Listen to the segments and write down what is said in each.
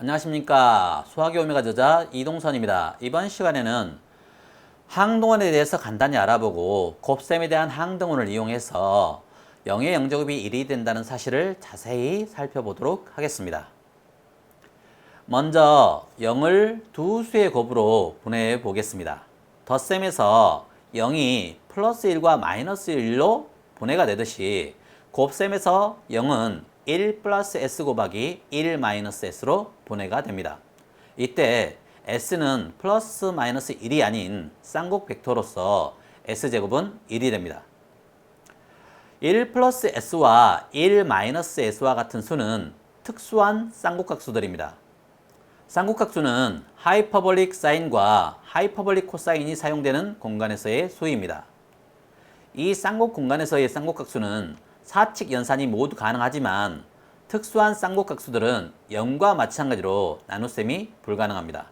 안녕하십니까 수학의 오메가 저자 이동선입니다. 이번 시간에는 항동원에 대해서 간단히 알아보고 곱셈에 대한 항등원을 이용해서 0의 영제곱이 1이 된다는 사실을 자세히 살펴보도록 하겠습니다. 먼저 0을 두 수의 곱으로 보내 보겠습니다. 덧셈에서 0이 플러스 1과 마이너스 1로 분해가 되듯이 곱셈에서 0은 1 플러스 s 곱하기 1 마이너스 s로 분해가 됩니다. 이때 s는 플러스 마이너스 1이 아닌 쌍곡 벡터로서 s제곱은 1이 됩니다. 1 플러스 s와 1 마이너스 s와 같은 수는 특수한 쌍곡각수들입니다. 쌍곡각수는 하이퍼볼릭 사인과 하이퍼볼릭 코사인이 사용되는 공간에서의 수입니다. 이 쌍곡 공간에서의 쌍곡각수는 사칙 연산이 모두 가능하지만 특수한 쌍곡각수들은 0과 마찬가지로 나눗셈이 불가능합니다.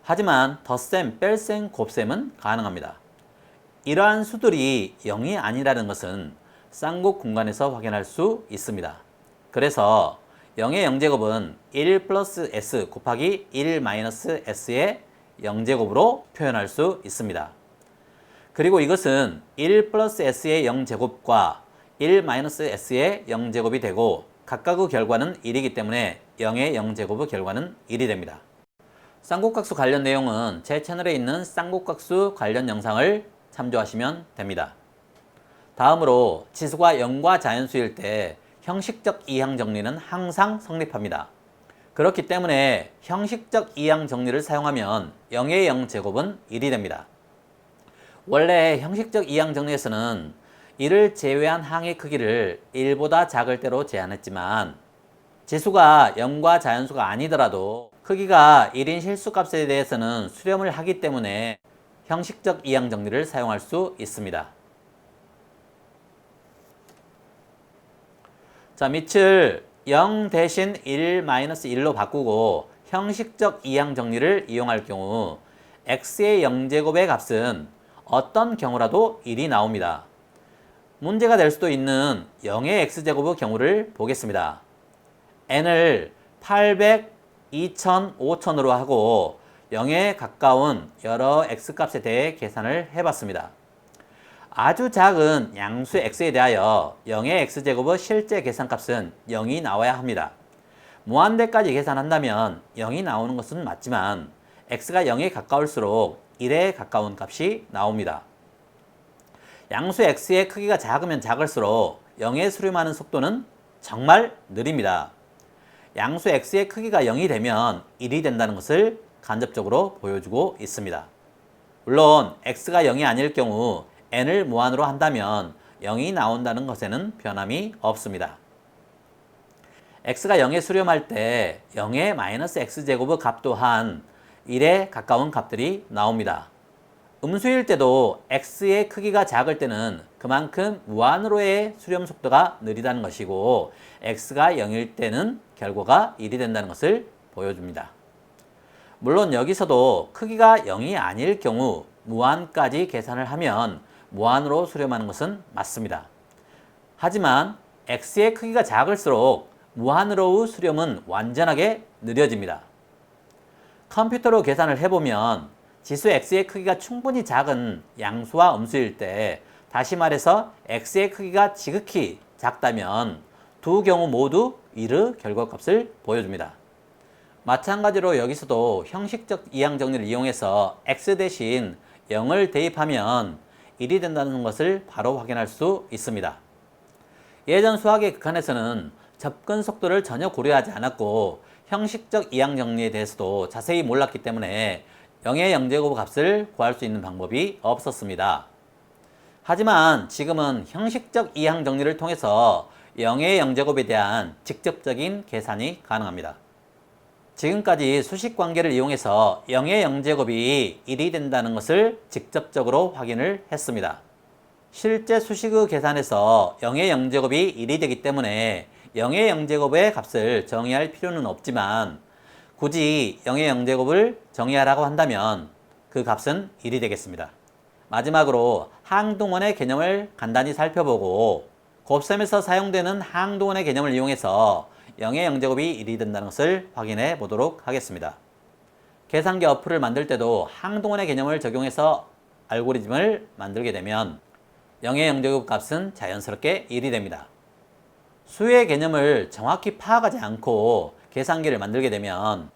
하지만 덧셈, 뺄셈, 곱셈은 가능합니다. 이러한 수들이 0이 아니라는 것은 쌍곡 공간에서 확인할 수 있습니다. 그래서 0의 영제곱은 1 플러스 s 곱하기 1 마이너스 s의 영제곱으로 표현할 수 있습니다. 그리고 이것은 1 플러스 s의 영제곱과 1 마이너스 s의 영제곱이 되고 각각의 결과는 1이기 때문에 0의 영제곱의 결과는 1이 됩니다. 쌍곡각수 관련 내용은 제 채널에 있는 쌍곡각수 관련 영상을 참조하시면 됩니다. 다음으로 지수가 0과 자연수일 때 형식적 이항 정리는 항상 성립합니다. 그렇기 때문에 형식적 이항 정리를 사용하면 0의 0제곱은 1이 됩니다. 원래 형식적 이항 정리에서는 이를 제외한 항의 크기를 1보다 작을 때로 제한했지만 지수가 0과 자연수가 아니더라도 크기가 1인 실수값에 대해서는 수렴을 하기 때문에 형식적 이항 정리를 사용할 수 있습니다. 자, 밑을 0 대신 1 1로 바꾸고 형식적 이항 정리를 이용할 경우 x의 영제곱의 값은 어떤 경우라도 1이 나옵니다. 문제가 될 수도 있는 0의 x제곱의 경우를 보겠습니다. n을 800, 2000, 5000으로 하고 0에 가까운 여러 x값에 대해 계산을 해봤습니다. 아주 작은 양수 x에 대하여 0의 x제곱의 실제 계산값은 0이 나와야 합니다. 무한대까지 계산한다면 0이 나오는 것은 맞지만 x가 0에 가까울수록 1에 가까운 값이 나옵니다. 양수 x의 크기가 작으면 작을수록 0에 수렴하는 속도는 정말 느립니다. 양수 x의 크기가 0이 되면 1이 된다는 것을 간접적으로 보여주고 있습니다. 물론 x가 0이 아닐 경우 n을 무한으로 한다면 0이 나온다는 것에는 변함이 없습니다. x가 0에 수렴할 때 0의 마이너스 x제곱의 값 또한 1에 가까운 값들이 나옵니다. 음수일 때도 x의 크기가 작을 때는 그만큼 무한으로의 수렴 속도가 느리다는 것이고 x가 0일 때는 결과가 1이 된다는 것을 보여줍니다. 물론 여기서도 크기가 0이 아닐 경우 무한까지 계산을 하면 무한으로 수렴하는 것은 맞습니다. 하지만 x의 크기가 작을수록 무한으로의 수렴은 완전하게 느려집니다. 컴퓨터로 계산을 해보면 지수 x의 크기가 충분히 작은 양수와 음수일 때 다시 말해서 x의 크기가 지극히 작다면 두 경우 모두 1의 결과값을 보여줍니다. 마찬가지로 여기서도 형식적 이항 정리를 이용해서 x 대신 0을 대입하면 1이 된다는 것을 바로 확인할 수 있습니다. 예전 수학의 극한에서는 접근 속도를 전혀 고려하지 않았고 형식적 이항 정리에 대해서도 자세히 몰랐기 때문에 0의 영제곱 값을 구할 수 있는 방법이 없었습니다. 하지만 지금은 형식적 이항 정리를 통해서 0의 영제곱에 대한 직접적인 계산이 가능합니다. 지금까지 수식 관계를 이용해서 0의 영제곱이 1이 된다는 것을 직접적으로 확인을 했습니다. 실제 수식의 계산에서 0의 영제곱이 1이 되기 때문에 0의 영제곱의 값을 정의할 필요는 없지만 굳이 0의 영제곱을 정의하라고 한다면 그 값은 1이 되겠습니다. 마지막으로 항동원의 개념을 간단히 살펴보고 곱셈에서 사용되는 항동원의 개념을 이용해서 0의 0제곱이 1이 된다는 것을 확인해 보도록 하겠습니다. 계산기 어플을 만들 때도 항동원의 개념을 적용해서 알고리즘을 만들게 되면 0의 0제곱 값은 자연스럽게 1이 됩니다. 수의 개념을 정확히 파악하지 않고 계산기를 만들게 되면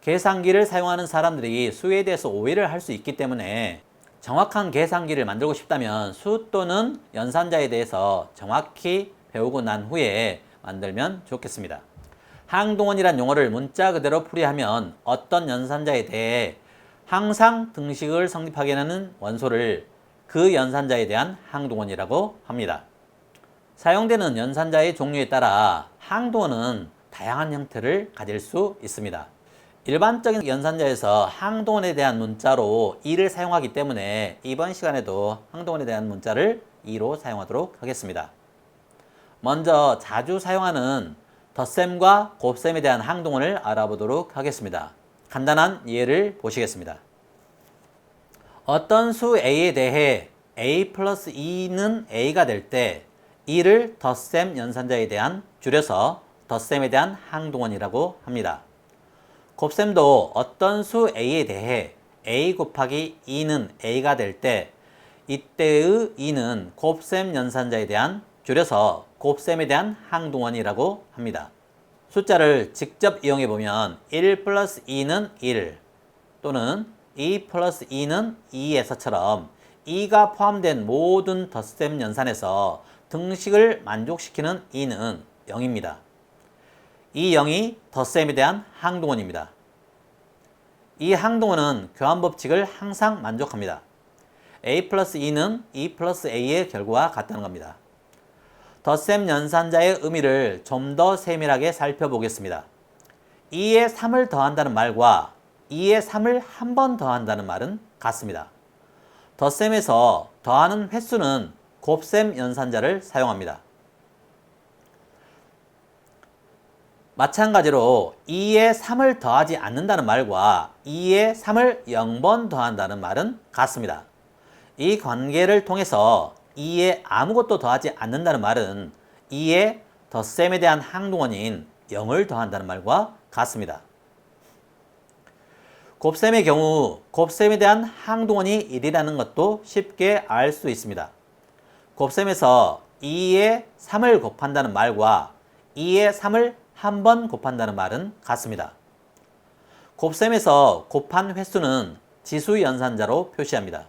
계산기를 사용하는 사람들이 수에 대해서 오해를 할 수 있기 때문에 정확한 계산기를 만들고 싶다면 수 또는 연산자에 대해서 정확히 배우고 난 후에 만들면 좋겠습니다. 항동원이란 용어를 문자 그대로 풀이하면 어떤 연산자에 대해 항상 등식을 성립하게 하는 원소를 그 연산자에 대한 항동원이라고 합니다. 사용되는 연산자의 종류에 따라 항동원은 다양한 형태를 가질 수 있습니다. 일반적인 연산자에서 항동원에 대한 문자로 2를 사용하기 때문에 이번 시간에도 항동원에 대한 문자를 2로 사용하도록 하겠습니다. 먼저 자주 사용하는 덧셈과 곱셈에 대한 항동원을 알아보도록 하겠습니다. 간단한 예를 보시겠습니다. 어떤 수 a에 대해 a 플러스 2는 a가 될 때 2를 덧셈 연산자에 대한 줄여서 덧셈에 대한 항동원이라고 합니다. 곱셈도 어떤 수 a에 대해 a 곱하기 2는 a가 될 때 이때의 2는 곱셈 연산자에 대한 줄여서 곱셈에 대한 항동원이라고 합니다. 숫자를 직접 이용해 보면 1 플러스 2는 1 또는 2 플러스 2는 2에서처럼 2가 포함된 모든 덧셈 연산에서 등식을 만족시키는 2는 0입니다. 이 0이 덧셈에 대한 항동원입니다. 이 항동원은 교환 법칙을 항상 만족합니다. a 플러스 2는 2 플러스 a의 결과와 같다는 겁니다. 덧셈 연산자의 의미를 좀 더 세밀하게 살펴보겠습니다. 2에 3을 더한다는 말과 2에 3을 한 번 더한다는 말은 같습니다. 덧셈에서 더하는 횟수는 곱셈 연산자를 사용합니다. 마찬가지로 2에 3을 더하지 않는다는 말과 2에 3을 0번 더한다는 말은 같습니다. 이 관계를 통해서 2에 아무것도 더하지 않는다는 말은 2에 덧셈에 대한 항동원인 0을 더한다는 말과 같습니다. 곱셈의 경우 곱셈에 대한 항동원이 1이라는 것도 쉽게 알 수 있습니다. 곱셈에서 2에 3을 곱한다는 말과 2에 3을 한 번 곱한다는 말은 같습니다. 곱셈에서 곱한 횟수는 지수 연산자로 표시합니다.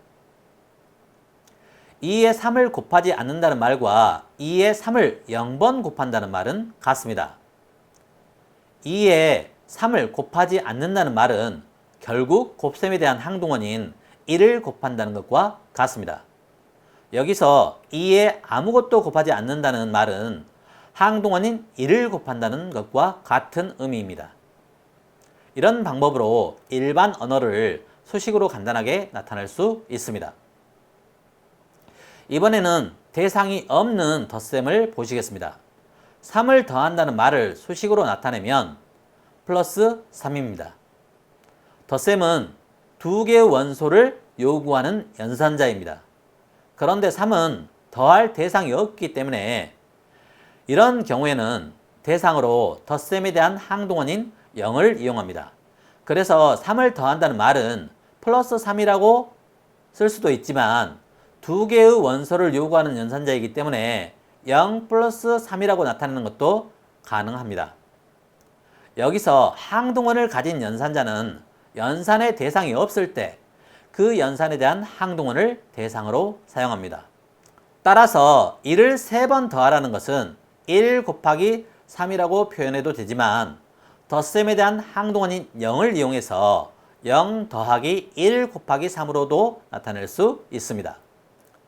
2에 3을 곱하지 않는다는 말과 2에 3을 0번 곱한다는 말은 같습니다. 2에 3을 곱하지 않는다는 말은 결국 곱셈에 대한 항동원인 1을 곱한다는 것과 같습니다. 여기서 2에 아무것도 곱하지 않는다는 말은 항동원인 1을 곱한다는 것과 같은 의미입니다. 이런 방법으로 일반 언어를 수식으로 간단하게 나타낼 수 있습니다. 이번에는 대상이 없는 덧셈을 보시겠습니다. 3을 더한다는 말을 수식으로 나타내면 플러스 3입니다. 덧셈은 두 개의 원소를 요구하는 연산자입니다. 그런데 3은 더할 대상이 없기 때문에 이런 경우에는 대상으로 덧셈에 대한 항동원인 0을 이용합니다. 그래서 3을 더한다는 말은 플러스 3이라고 쓸 수도 있지만 두 개의 원소를 요구하는 연산자이기 때문에 0 플러스 3이라고 나타내는 것도 가능합니다. 여기서 항동원을 가진 연산자는 연산의 대상이 없을 때 그 연산에 대한 항동원을 대상으로 사용합니다. 따라서 1을 3번 더하라는 것은 1 곱하기 3이라고 표현해도 되지만 덧셈에 대한 항동원인 0을 이용해서 0 더하기 1 곱하기 3으로도 나타낼 수 있습니다.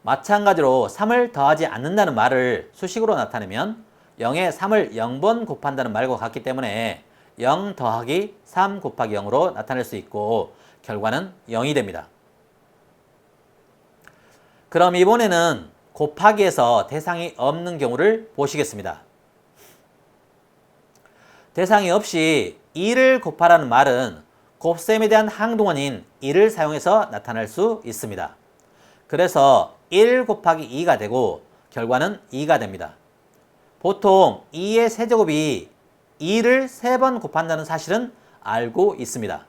마찬가지로 3을 더하지 않는다는 말을 수식으로 나타내면 0에 3을 0번 곱한다는 말과 같기 때문에 0 더하기 3 곱하기 0으로 나타낼 수 있고 결과는 0이 됩니다. 그럼 이번에는 곱하기에서 대상이 없는 경우를 보시겠습니다. 대상이 없이 2를 곱하라는 말은 곱셈에 대한 항동원인 2를 사용해서 나타낼 수 있습니다. 그래서 1 곱하기 2가 되고 결과는 2가 됩니다. 보통 2의 세제곱이 2를 3번 곱한다는 사실은 알고 있습니다.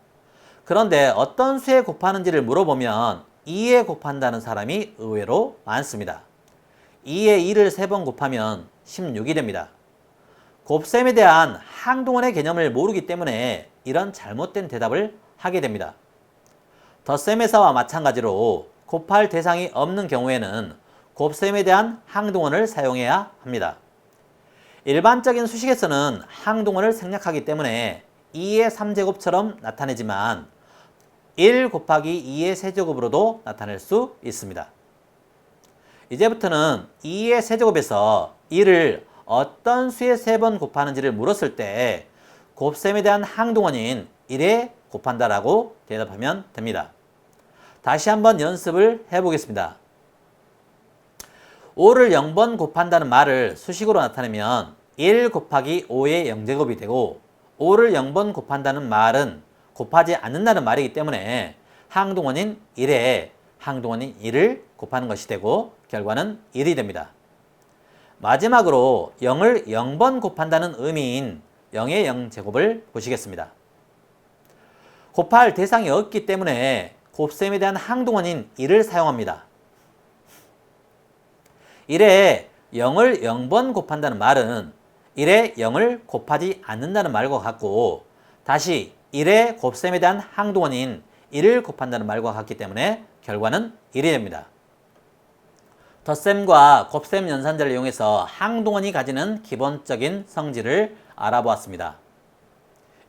그런데 어떤 수에 곱하는지를 물어보면 2에 곱한다는 사람이 의외로 많습니다. 2에 2를 3번 곱하면 16이 됩니다. 곱셈에 대한 항동원의 개념을 모르기 때문에 이런 잘못된 대답을 하게 됩니다. 덧셈에서와 마찬가지로 곱할 대상이 없는 경우에는 곱셈에 대한 항동원을 사용해야 합니다. 일반적인 수식에서는 항동원을 생략하기 때문에 2의 3제곱처럼 나타내지만 1 곱하기 2의 세제곱으로도 나타낼 수 있습니다. 이제부터는 2의 세제곱에서 1을 어떤 수에 3번 곱하는지를 물었을 때 곱셈에 대한 항동원인 1에 곱한다라고 대답하면 됩니다. 다시 한번 연습을 해보겠습니다. 5를 0번 곱한다는 말을 수식으로 나타내면 1 곱하기 5의 0제곱이 되고 5를 0번 곱한다는 말은 곱하지 않는다는 말이기 때문에 항동원인 1에 항동원인 1을 곱하는 것이 되고 결과는 1이 됩니다. 마지막으로 0을 0번 곱한다는 의미인 0의 0제곱을 보시겠습니다. 곱할 대상이 없기 때문에 곱셈에 대한 항동원인 1을 사용합니다. 1에 0을 0번 곱한다는 말은 1에 0을 곱하지 않는다는 말과 같고 다시 1의 곱셈에 대한 항동원인 1을 곱한다는 말과 같기 때문에 결과는 1이 됩니다. 덧셈과 곱셈 연산자를 이용해서 항동원이 가지는 기본적인 성질을 알아보았습니다.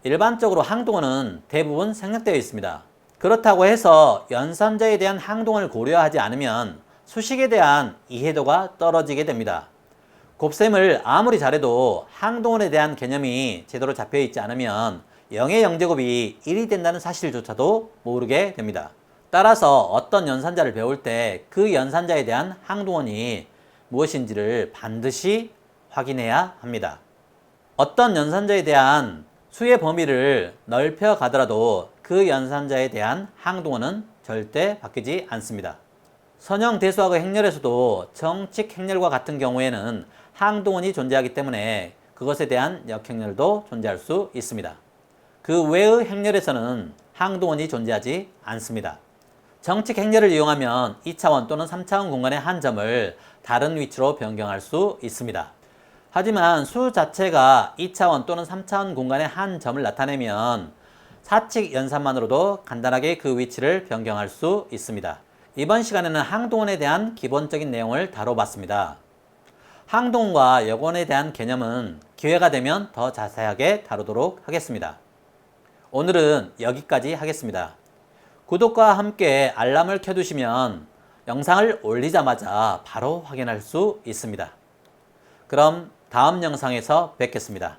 일반적으로 항동원은 대부분 생략되어 있습니다. 그렇다고 해서 연산자에 대한 항동을 고려하지 않으면 수식에 대한 이해도가 떨어지게 됩니다. 곱셈을 아무리 잘해도 항동원에 대한 개념이 제대로 잡혀 있지 않으면 0의 0제곱이 1이 된다는 사실조차도 모르게 됩니다. 따라서 어떤 연산자를 배울 때 그 연산자에 대한 항동원이 무엇인지를 반드시 확인해야 합니다. 어떤 연산자에 대한 수의 범위를 넓혀 가더라도 그 연산자에 대한 항동원은 절대 바뀌지 않습니다. 선형 대수학의 행렬에서도 정칙 행렬과 같은 경우에는 항동원이 존재하기 때문에 그것에 대한 역행렬도 존재할 수 있습니다. 그 외의 행렬에서는 항동원이 존재하지 않습니다. 정칙 행렬을 이용하면 2차원 또는 3차원 공간의 한 점을 다른 위치로 변경할 수 있습니다. 하지만 수 자체가 2차원 또는 3차원 공간의 한 점을 나타내면 사칙 연산만으로도 간단하게 그 위치를 변경할 수 있습니다. 이번 시간에는 항동원에 대한 기본적인 내용을 다뤄봤습니다. 항동원과 여건에 대한 개념은 기회가 되면 더 자세하게 다루도록 하겠습니다. 오늘은 여기까지 하겠습니다. 구독과 함께 알람을 켜두시면 영상을 올리자마자 바로 확인할 수 있습니다. 그럼 다음 영상에서 뵙겠습니다.